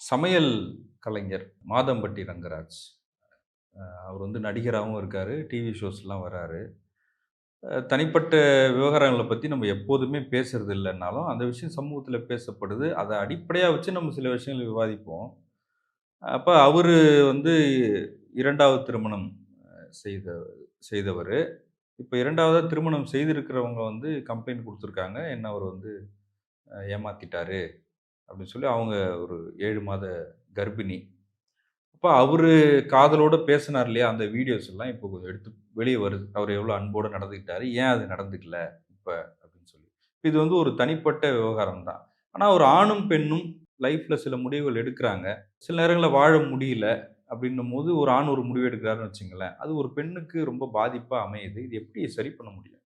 சமையல் கலைஞர் மாதம்பட்டி ரங்கராஜ். அவர் வந்து நடிகராகவும் இருக்கார் டிவி ஷோஸ்லாம் வராரு. தனிப்பட்ட விவகாரங்களை பற்றி நம்ம எப்போதுமே பேசுறது இல்லைன்னாலும் அந்த விஷயம் சமூகத்தில் பேசப்படுது. அதை அடிப்படையாக வச்சு நம்ம சில விஷயங்களை விவாதிப்போம். அப்போ அவர் வந்து இரண்டாவது திருமணம் செய்த செய்தவர். இப்போ இரண்டாவதாக திருமணம் செய்திருக்கிறவங்க வந்து கம்ப்ளைண்ட் கொடுத்துருக்காங்க. என்ன அவர் வந்து ஏமாத்திட்டாரு. அப்படின்னு சொல்லி அவங்க ஒரு ஏழு மாத கர்ப்பிணி. அப்போ அவர் காதலோடு பேசினார் இல்லையா அந்த வீடியோஸ் எல்லாம் இப்போ கொஞ்சம் எடுத்து வெளியே வருது. அவர் எவ்வளோ அன்போடு நடந்துக்கிட்டாரு ஏன் அது நடந்துக்கல இப்போ அப்படின்னு சொல்லி. இது வந்து ஒரு தனிப்பட்ட விவகாரம் தான். ஆனால் ஒரு ஆணும் பெண்ணும் லைஃப்பில் சில முடிவுகள் எடுக்கிறாங்க. சில நேரங்களில் வாழ முடியல அப்படின்னும் போது ஒரு ஆண் ஒரு முடிவு எடுக்கிறாருன்னு வச்சுங்களேன் அது ஒரு பெண்ணுக்கு ரொம்ப பாதிப்பாக அமையுது. இது எப்படி சரி பண்ண முடியும்?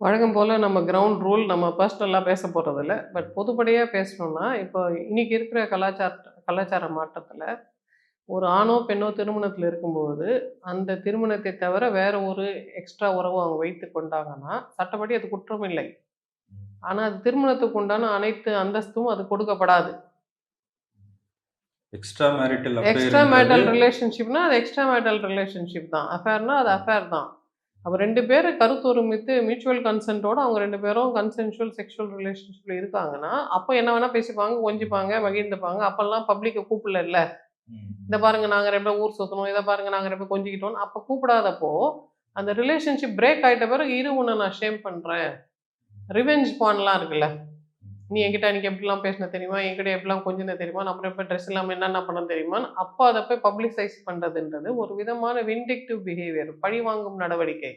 வழக்கம் போல் நம்ம கிரவுண்ட் ரூல் நம்ம பர்சனலாக பேச போகிறதில்ல பட் பொதுப்படையாக பேசணும்னா இப்போ இன்னைக்கு இருக்கிற கலாச்சார கலாச்சார மாற்றத்தில் ஒரு ஆணோ பெண்ணோ திருமணத்தில் இருக்கும்போது அந்த திருமணத்தை தவிர வேற ஒரு எக்ஸ்ட்ரா உறவு அவங்க வைத்து கொண்டாங்கன்னா சட்டப்படி அது குற்றம் இல்லை. ஆனால் அது திருமணத்துக்கு உண்டான அனைத்து அந்தஸ்தும் அது கொடுக்கப்படாது. எக்ஸ்ட்ரா மேரிட்டல் எக்ஸ்ட்ரா மேட்டல் ரிலேஷன்ஷிப்னா அது எக்ஸ்ட்ரா மேட்டல் ரிலேஷன்ஷிப் தான். அஃபேர்னா அது அஃபேர் தான். அப்போ ரெண்டு பேர் கருத்து ஒருமித்து மியூச்சுவல் கன்சென்ட்டோட அவங்க ரெண்டு பேரும் கன்சென்ஷுவல் செக்ஷுவல் ரிலேஷன்ஷிப்ல இருக்காங்கன்னா அப்போ என்ன வேணா பேசிப்பாங்க கொஞ்சிப்பாங்க மகிழ்ந்துப்பாங்க அப்பெல்லாம் பப்ளிக்கை கூப்பிடல இல்ல. இதை பாருங்க நாங்க ரெண்டு ஊர் சுத்தணும். இதை பாருங்க நாங்க ரெண்டு கொஞ்சிக்கிட்டோம் அப்போ கூப்பிடாதப்போ அந்த ரிலேஷன்ஷிப் பிரேக் ஆயிட்ட பிறகு இரு உன்னை நான் ஷேம் பண்றேன். ரிவெஞ்ச் பான்லாம் இருக்குல்ல. நீ என்கிட்ட எனக்கு எப்படிலாம் பேசின தெரியுமா? என்கிட்ட எப்படிலாம் கொஞ்சின தெரியுமா? நம்ம எப்போ ட்ரெஸ் இல்லாமல் என்னென்ன பண்ண தெரியுமா அப்போ அதை போய் பப்ளிசைஸ் பண்ணுறதுன்றது ஒரு விதமான விண்டிக்டிவ் பிஹேவியர் பழி வாங்கும் நடவடிக்கை.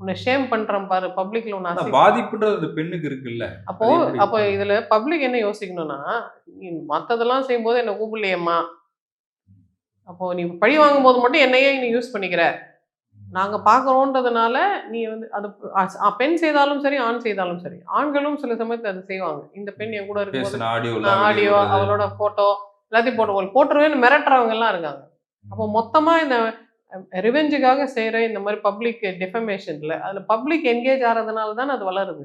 உன்னை ஷேம் பண்றேன் பாரு பப்ளிக்ல உன்னை பாதிப்புன்றது அந்த பெண்ணுக்கு இருக்குல்ல. அப்போ? அப்போ இதுல பப்ளிக் என்ன யோசிக்கணும்னா நீ மத்ததெல்லாம் செய்யும்போது என்ன கூப்பிடலையேம்மா. அப்போ நீ பழி வாங்கும் போது மட்டும் என்னையே நீ யூஸ் பண்ணிக்கிற. நாங்க பாக்குறோன்றதுனால நீ வந்து அது பெண் செய்தாலும் சரி ஆண் செய்தாலும் சரி. ஆண்களும் சில சமயத்துல அது செய்வாங்க. இந்த பெண் என் கூட பேசின ஆடியோ அவளோட போட்டோ எல்லாத்தையும் போட்டு போட்டுருவேன்னு மிரட்டுறவங்க எல்லாம் இருக்காங்க. அப்போ மொத்தமா இந்த ரிவெஞ்சுக்காக செய்யற இந்த மாதிரி பப்ளிக் டிஃபமேஷன்ல அதுல பப்ளிக் என்கேஜ் ஆகிறதுனால தானே அது வளருது.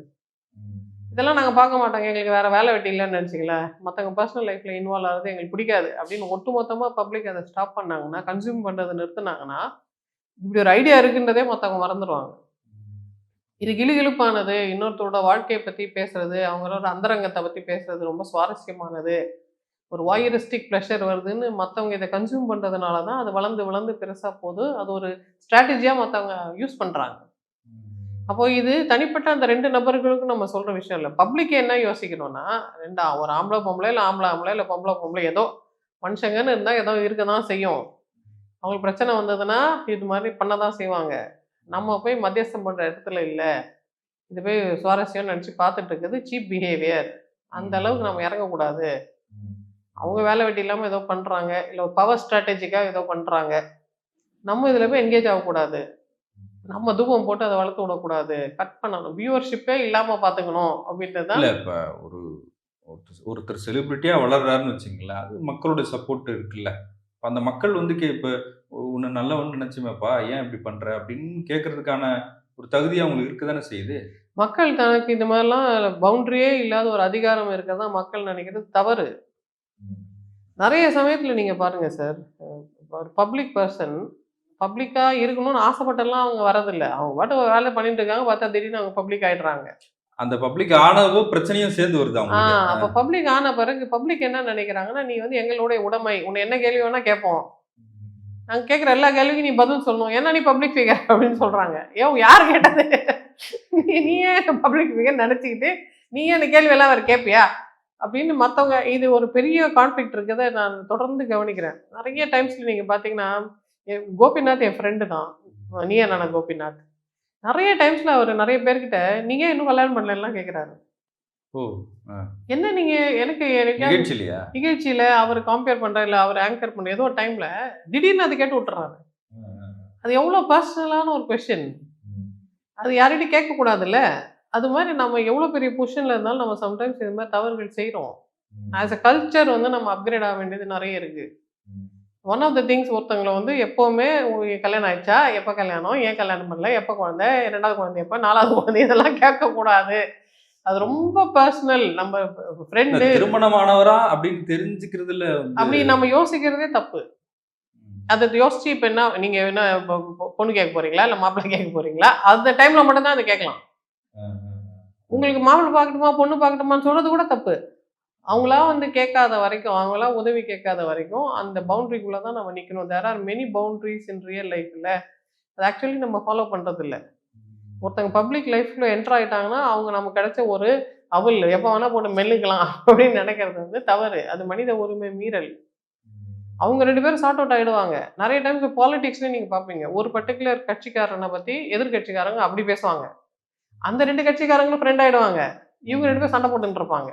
இதெல்லாம் நாங்க பார்க்க மாட்டோங்க எங்களுக்கு வேற வேலை வெட்டி இல்லைன்னு நினச்சிங்களேன் மற்றவங்க பர்சனல் லைஃப்ல இன்வால்வ் ஆகிறது எங்களுக்கு பிடிக்காது. அப்படின்னு ஒட்டு மொத்தமா பப்ளிக் அதை ஸ்டாப் பண்ணாங்கன்னா கன்சியூம் பண்றதை நிறுத்துனாங்கன்னா இப்படி ஒரு ஐடியா இருக்குன்றதே மற்றவங்க மறந்துடுவாங்க இது கிளுகிளுப்பானது இன்னொருத்தரோட வாழ்க்கையை பற்றி பேசுறது அவங்களோட அந்தரங்கத்தை பற்றி பேசுறது ரொம்ப சுவாரஸ்யமானது. ஒரு வாயரிஸ்டிக் ப்ளஷர் வருதுன்னு மற்றவங்க இதை கன்சியூம் பண்ணுறதுனால தான் அது வளர்ந்து வளர்ந்து பெருசாக போகுது. அது ஒரு ஸ்ட்ராட்டஜியாக மற்றவங்க யூஸ் பண்ணுறாங்க அப்போது இது தனிப்பட்ட அந்த ரெண்டு நபர்களுக்கும் நம்ம சொல்கிற விஷயம் இல்லை. பப்ளிக் என்ன யோசிக்கணும்னா ரெண்டா ஒரு ஆம்பளை பொம்பளை இல்லை ஆம்பளை ஆம்பளை இல்லை பொம்பளை பொம்பளை ஏதோ மனுஷங்கன்னு இருந்தால் ஏதோ இருக்க தான் செய்யும். அவங்களுக்கு பிரச்சனை வந்ததுன்னா இது மாதிரி பண்ண தான் செய்வாங்க. நம்ம போய் மத்தியஸ்தம் பண்ணுற இடத்துல இல்லை. இது போய் சுவாரஸ்யம்னு நினச்சி பார்த்துட்டு இருக்குது. சீப் பிஹேவியர் அந்த அளவுக்கு நம்ம இறங்கக்கூடாது. அவங்க வேலை வெட்டி இல்லாமல் ஏதோ பண்ணுறாங்க இல்லை பவர் ஸ்ட்ராட்டஜிக்காக ஏதோ பண்ணுறாங்க நம்ம இதில் போய் என்கேஜ் ஆகக்கூடாது. நம்ம தூபம் போட்டு அதை வளர்த்து விடக்கூடாது. கட் பண்ணணும். வியூவர்ஷிப்பே இல்லாமல் பார்த்துக்கணும் அப்படின்றது தான் இப்ப ஒரு ஒருத்தர் ஒருத்தர் செலிபிரிட்டியா வளர்றாருன்னு வச்சுங்களேன் அது மக்களோட சப்போர்ட் இருக்குல்ல. அந்த மக்கள் வந்து கே இப்போ உன்னை நல்லவன் நினைச்சுமேப்பா ஏன் இப்படி பண்ற? அப்படின்னு கேட்கறதுக்கான ஒரு தகுதி அவங்களுக்கு இருக்க தானே செய்யுது? மக்கள் தனக்கு இந்த மாதிரிலாம் பவுண்டரியே இல்லாத ஒரு அதிகாரம் இருக்கிறதா மக்கள் நினைக்கிறது தவறு. நிறைய சமயத்தில் நீங்கள் பாருங்கள் சார் ஒரு பப்ளிக் பர்சன் பப்ளிக்காக இருக்கணும்னு ஆசைப்பட்டெல்லாம் அவங்க வரதில்லை அவங்க பாட்டு வேலை பண்ணிட்டு இருக்காங்க பார்த்தா திடீர்னு அவங்க பப்ளிக் ஆயிடுறாங்க. அந்த பப்ளிக் ஆனதோ பிரச்சனையும் சேர்ந்து வருது ஆ அவங்க அப்போ பப்ளிக் ஆன பிறகு பப்ளிக் என்ன நினைக்கிறாங்கன்னா நீ வந்து எங்களுடைய உடைமை உன்னை என்ன கேள்வி வேணா கேட்போம். நாங்க கேட்குற எல்லா கேள்விக்கும் நீ பதில் சொல்லணும். ஏன்னா நீ பப்ளிக் ஃபிகர் அப்படின்னு சொல்றாங்க. ஏன் யார் கேட்டது? நீ நீ ஏன் பப்ளிக் ஃபிகர் நினச்சிக்கிட்டு நீ ஏன் இந்த கேள்வி எல்லாம் வேறு கேட்பியா அப்படின்னு மற்றவங்க இது ஒரு பெரிய கான்ஃப்ளிக்ட் இருக்கதை நான் தொடர்ந்து கவனிக்கிறேன். நிறைய டைம்ஸ்ல நீங்க பார்த்தீங்கன்னா என் கோபிநாத் என் ஃப்ரெண்டு தான். நீ என்ன கோபிநாத்? நிறைய டைம்ஸ்ல அவர் நிறைய பேர்கிட்ட நீங்க இன்னும் கல்யாணம் பண்ணலாம் கேட்குறாரு ஓ என்ன நீங்க எனக்கு எனக்கு நிகழ்ச்சி இல்லையா நிகழ்ச்சியில அவர் கம்பேர் பண்ற இல்ல அவர் ஆங்கர் பண்ண ஏதோ டைம்ல திடீர்னு அதை கேட்டு விட்டுறாரு. அது எவ்வளவு பர்சனலான ஒரு கொஸ்டின் அது யார்கிட்டயும் கேட்க கூடாதுல்ல. அது மாதிரி நம்ம எவ்வளவு பெரிய பொசிஷன்ல இருந்தாலும் நம்ம சம்டைம்ஸ் இது மாதிரி தவறுகள் செய்றோம். ஆஸ் அ கல்ச்சர் வந்து நம்ம அப்கிரேட் ஆக வேண்டியது நிறைய இருக்கு. ஒன் ஆஃப் த திங்ஸ் ஒருத்தவங்களை வந்து எப்போவுமே உங்களுக்கு கல்யாணம் ஆயிடுச்சா? எப்போ கல்யாணம்? ஏன் கல்யாணம் பண்ணல? எப்போ குழந்தை? ரெண்டாவது குழந்தை எப்போ? நாலாவது குழந்தை? இதெல்லாம் கேட்கக்கூடாது. அது ரொம்ப பர்சனல் நம்ம ஃப்ரெண்டு திருமணமானவரா அப்படின்னு தெரிஞ்சுக்கிறதுல அப்படி நம்ம யோசிக்கிறதே தப்பு. அதை யோசிச்சு இப்போ என்ன நீங்க என்ன பொண்ணு கேட்க போறீங்களா? இல்லை மாப்பிள்ளை கேட்க போறீங்களா? அந்த டைம்ல மட்டும் தான் அதை கேட்கலாம். உங்களுக்கு மாப்பிள்ளை பார்க்கட்டுமா பொண்ணு பார்க்கட்டுமான்னு சொல்றது கூட தப்பு. அவங்களா வந்து கேட்காத வரைக்கும் அவங்களா உதவி கேட்காத வரைக்கும் அந்த பவுண்ட்ரிக்குள்ளே தான் நம்ம நிற்கணும் there are many boundaries in real லைஃப்பில் அது ஆக்சுவலி நம்ம ஃபாலோ பண்ணுறது இல்லை ஒருத்தங்க பப்ளிக் லைஃப்ல என்டர் ஆயிட்டாங்கன்னா அவங்க நமக்கு கிடைச்ச ஒரு அவல் எப்போ வேணா போட்டு மெல்லுக்கலாம் அப்படின்னு நினைக்கிறது வந்து தவறு. அது மனித உரிமை மீறல். அவங்க ரெண்டு பேரும் சார்ட் அவுட் ஆயிடுவாங்க. நிறைய டைம்ஸ் பாலிடிக்ஸ்ல நீங்க பாப்பீங்க ஒரு பர்டிகுலர் கட்சிக்காரனை பத்தி எதிர்கட்சிக்காரங்க அப்படி பேசுவாங்க. அந்த ரெண்டு கட்சிக்காரங்களும் ஃப்ரெண்ட் ஆயிடுவாங்க. இவங்க ரெண்டு பேரும் சண்டை போட்டுட்டு இருப்பாங்க.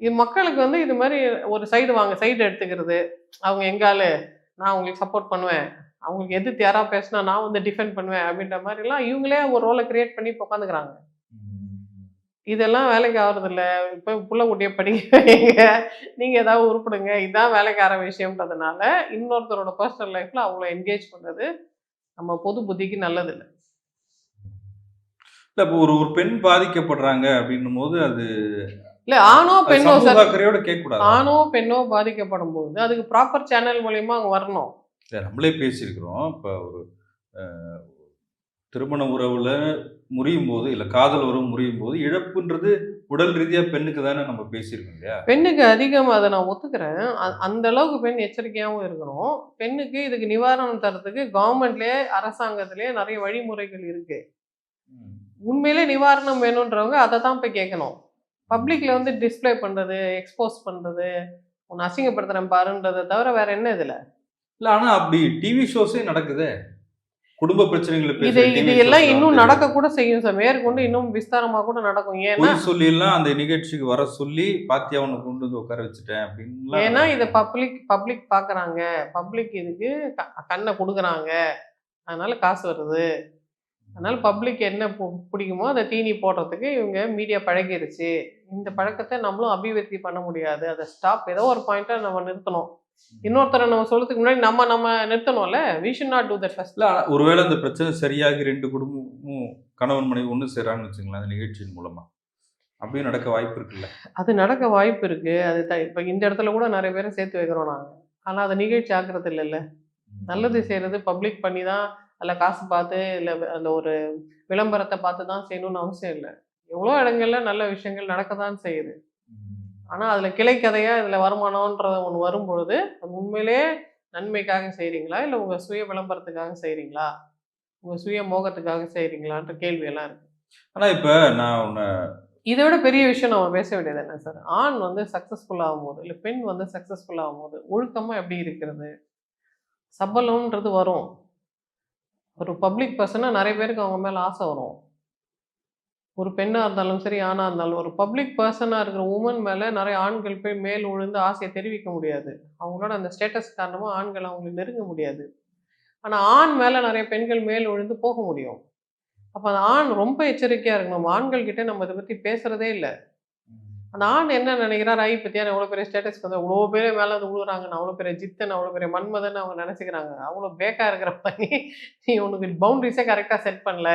இது மக்களுக்கு வந்து இது மாதிரி ஒரு சைடு வாங்க சைடு எடுத்துக்கிறது. அவங்க எங்காலு நான் உங்களுக்கு சப்போர்ட் பண்ணுவேன். அவங்களுக்கு எதிர்த்து யாராக பேசினா நான் வந்து டிஃபெண்ட் பண்ணுவேன் அப்படின்ற மாதிரிலாம் இவங்களே ஒரு ரோலை கிரியேட் பண்ணி இப்போ உட்காந்துக்கிறாங்க. இதெல்லாம் வேலைக்கு ஆகுறது இல்லை இப்போ புள்ள குட்டியை படிக்க வைங்க. நீங்க ஏதாவது உருப்பிடுங்க. இதுதான் வேலைக்கார விஷயம்ன்றதுனால இன்னொருத்தரோட பர்சனல் லைஃப்ல அவங்கள என்கேஜ் பண்ணுறது நம்ம பொது புத்திக்கு நல்லது இல்லை இப்போ ஒரு ஒரு பெண் பாதிக்கப்படுறாங்க அப்படின்னும் போது அது இல்ல ஆணோ பெண்ணோ சார் ஆணோ பெண்ணோ பாதிக்கப்படும் போது அதுக்கு ப்ராப்பர் சேனல் மூலியமா அவங்க வரணும். நம்மளே பேசியிருக்கிறோம். இப்போ ஒரு திருமண உறவுல முறியும் போது இல்ல காதல் உறவு முறியும் போது இழப்புன்றது உடல் ரீதியா பெண்ணுக்கு தானே நம்ம பேசியிருக்கோம் இல்லையா? பெண்ணுக்கு அதிகம் அதை நான் ஒத்துக்கிறேன். அந்த அளவுக்கு பெண் எச்சரிக்கையாகவும் இருக்கணும். பெண்ணுக்கு இதுக்கு நிவாரணம் தரத்துக்கு கவர்மெண்ட்லயே அரசாங்கத்திலேயே நிறைய வழிமுறைகள் இருக்கு. உண்மையிலே நிவாரணம் வேணுன்றவங்க அதை தான் போய் கேட்கணும். பப்ளிக்ல வந்து டிஸ்ப்ளே பண்றது எக்ஸ்போஸ் பண்றது உன்னை அசிங்கப்படுத்துறேன் பாருன்றதை தவிர வேற என்ன இதுல? இல்ல ஆனா அப்படி டிவி ஷோஸே நடக்குதே. குடும்ப பிரச்சனைகளை இது இது எல்லாம் இன்னும் நடக்க கூட செய்யும் சார். மேற்கொண்டு இன்னும் விஸ்தாரமா கூட நடக்கும். ஏன்னா சொல்லி எல்லாம் அந்த நிகழ்ச்சிக்கு வர சொல்லி பாத்தியா உன்னை கொண்டு வந்து உட்கார வச்சுட்டேன் அப்படின்னு ஏன்னா இதை பப்ளிக் பப்ளிக் பார்க்கறாங்க பப்ளிக் இதுக்கு கண்ணை கொடுக்குறாங்க. அதனால காசு வருது. அதனால பப்ளிக் என்ன பிடிக்குமோ அதை தீனி போடுறதுக்கு இவங்க மீடியா பழகிருச்சு. இந்த பழக்கத்தை நம்மளும் அபிவிருத்தி பண்ண முடியாது. அதை ஸ்டாப் ஏதோ ஒரு பாயிண்ட்டை நம்ம நிறுத்தணும். இன்னொருத்தரை நம்ம சொல்றதுக்கு முன்னாடி நம்ம நம்ம நிறுத்தணும்ல. We should not do that first இல்ல ஒருவேளை அந்த பிரச்சனை சரியாகி ரெண்டு குடும்பமும் கணவன் மனைவி ஒண்ணு சேரான்னு வச்சுங்களேன் அந்த நிகழ்ச்சியின் மூலமா. அப்படியும் நடக்க வாய்ப்பு இருக்குல்ல. அது நடக்க வாய்ப்பு இருக்கு. அது இப்ப இந்த இடத்துல கூட நிறைய பேரை சேர்த்து வைக்கிறோம் நாங்க. ஆனா அதை நிகழ்ச்சி ஆக்குறது இல்லைல்ல. நல்லது செய்யறது பப்ளிக் பண்ணி தான் அதில் காசு பார்த்து இல்லை அந்த ஒரு விளம்பரத்தை பார்த்து தான் செய்யணும்னு அவசியம் இல்லை. எவ்வளோ இடங்கள்ல நல்ல விஷயங்கள் நடக்க தான் செய்யுது. ஆனால் அதில் கிளைக்கதையாக இதில் வருமானம்ன்றது ஒன்று வரும்பொழுது அது உண்மையிலே நன்மைக்காக செய்கிறீங்களா இல்லை உங்கள் சுய விளம்பரத்துக்காக செய்கிறீங்களா உங்கள் சுய மோகத்துக்காக செய்கிறீங்களான்ற கேள்வியெல்லாம் இருக்கு. ஆனா இப்ப நான் உன்னை இதை விட பெரிய விஷயம் நம்ம பேச வேண்டியது என்ன சார்? ஆண் வந்து சக்ஸஸ்ஃபுல் ஆகும்போது இல்லை பெண் வந்து சக்ஸஸ்ஃபுல் ஆகும்போது ஒழுக்கமாக எப்படி இருக்கிறது? சபலம்ன்றது வரும். ஒரு பப்ளிக் பர்சனாக நிறைய பேருக்கு அவங்க மேலே ஆசை வரும். ஒரு பெண்ணாக இருந்தாலும் சரி ஆணாக இருந்தாலும் ஒரு பப்ளிக் பர்சனாக இருக்கிற உமன் மேலே நிறைய ஆண்கள் போய் மேல் விழுந்து ஆசையை தெரிவிக்க முடியாது. அவங்களோட அந்த ஸ்டேட்டஸ் காரணமாக ஆண்கள் அவங்களை நெருங்க முடியாது. ஆனால் ஆண் மேலே நிறைய பெண்கள் மேல் விழுந்து போக முடியும். அப்போ அந்த ஆண் ரொம்ப எச்சரிக்கையாக இருக்கணும். நம்ம நம்ம இதை பற்றி பேசுகிறதே இல்லை. நான் என்ன நினைக்கிறார் ஐ பத்தியா எவ்வளோ பெரிய ஸ்டேட்டஸ்க்கு வந்து அவ்வளோ பேர் மேலே வந்து விழுகிறாங்க நான் அவ்வளோ பெரிய ஜித்தன் அவ்வளோ பெரிய மன்மதன் அவங்க நினச்சிக்கிறாங்க. அவ்வளோ பேக்காக இருக்கிற பண்ணி நீ உனக்கு பவுண்டரிஸே கரெக்டாக செட் பண்ணல.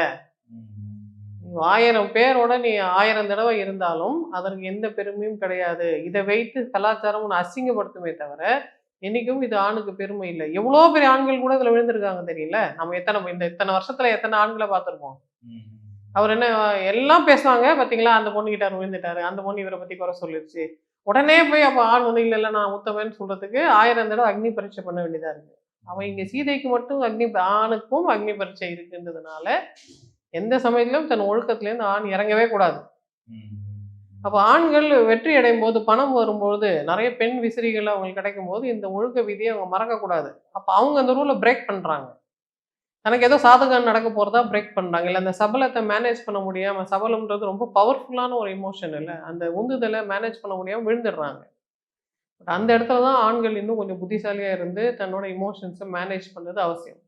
ஆயிரம் பேரோட நீ ஆயிரம் தடவை இருந்தாலும் அதற்கு எந்த பெருமையும் கிடையாது. இதை வைத்து கலாச்சாரம் ஒன்று அசிங்கப்படுத்துமே தவிர என்றைக்கும் இது ஆணுக்கு பெருமை இல்லை. எவ்வளோ பெரிய ஆண்கள் கூட இதில் விழுந்திருக்காங்க தெரியல நம்ம எத்தனை இந்த இத்தனை வருஷத்துல எத்தனை ஆண்களை பார்த்துருப்போம்? அவர் என்ன எல்லாம் பேசுவாங்க. பார்த்தீங்களா அந்த பொண்ணு கிட்ட விழுந்துட்டாரு. அந்த பொண்ணு இவரை பத்தி குறை சொல்லிருச்சு. உடனே போய் அப்போ ஆண் வந்து இல்லை இல்லை நான் உத்தமன்னு சொல்றதுக்கு ஆயிரம் தடவை அக்னி பரீட்சை பண்ண வேண்டியதா இருக்கு. அவன் இங்க சீதைக்கு மட்டும் அக்னி ஆணுக்கும் அக்னி பரீட்சை இருக்குன்றதுனால எந்த சமயத்திலும் தன் ஒழுக்கத்திலேருந்து ஆண் இறங்கவே கூடாது. அப்போ ஆண்கள் வெற்றி அடையும் போது பணம் வரும்போது நிறைய பெண் விசிறிகள் அவங்களுக்கு கிடைக்கும் போது இந்த ஒழுக்க விதியை அவங்க மறக்கக்கூடாது. அப்போ அவங்க அந்த ரூலை பிரேக் பண்றாங்க. தனக்கு ஏதோ சாதகம் நடக்க போறதா பிரேக் பண்றாங்க. இல்லை அந்த சபலத்தை மேனேஜ் பண்ண முடியாம சபலம்ன்றது ரொம்ப பவர்ஃபுல்லான ஒரு இமோஷன் இல்லை. அந்த உந்துதலை மேனேஜ் பண்ண முடியாம விழுந்துடுறாங்க. அந்த இடத்துல தான் ஆண்கள் இன்னும் கொஞ்சம் புத்திசாலியா இருந்து தன்னோட இமோஷன்ஸை மேனேஜ் பண்ணது அவசியம்.